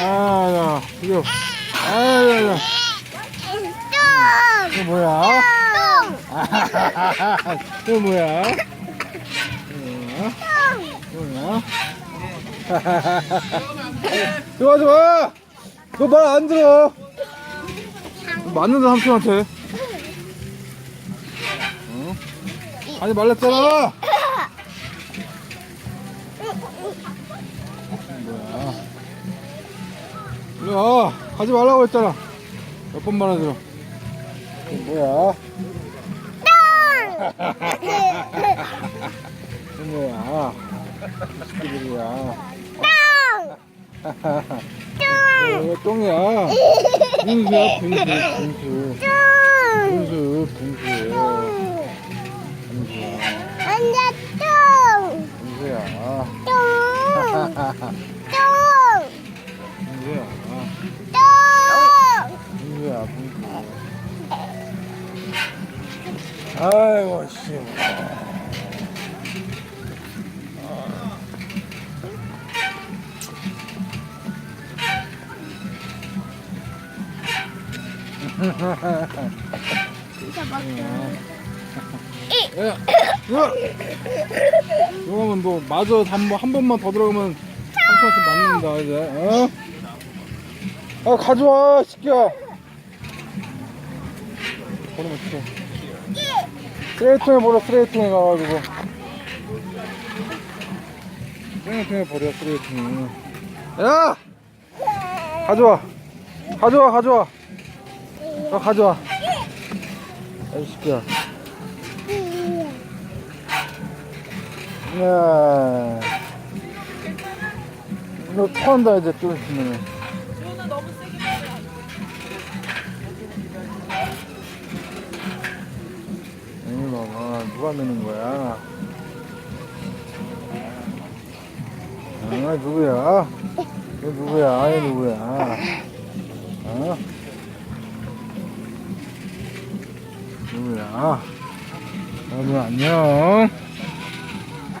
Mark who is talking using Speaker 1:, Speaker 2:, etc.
Speaker 1: 아, 야, 이거, 아, 야, 야, 이거 뭐야? 아, 이거 뭐야? 뭐야? 뭐야? 좋아, 좋아! 너 말 안 들어! 맞는다, 삼촌한테. 어? 하지 말랬잖아! 뭐야? 와! 하지 말라고 했잖아! 몇 번. 이거 뭐야? 뭐야? 이 새끼들이야. 왜 똥이야? 분수야, 분수, 분수. 분수, 분수. 분수야. 분수야. 분수야. 분수야, 분수. 아이고, 씨. 야, 야, 이거면 너 마저 한, 번- 한 번만 더 들어가면 삼촌한테 맞는다 이제 어? 아 가져와 시끼야. 버리면 어떡해 쓰레기통에 버려 쓰레기통에 가가지고. 쓰레기통에 버려 쓰레기통에. 야! 가져와. 가져와 가져와. 너 가져와. 아이 시끼야. 야. 너 토한다 이제 좀 있으면. 이거 누가 미는 거야? 아 누구야? 너 누구야? 아이 누구야? 어? 누구야? 여러분 안녕.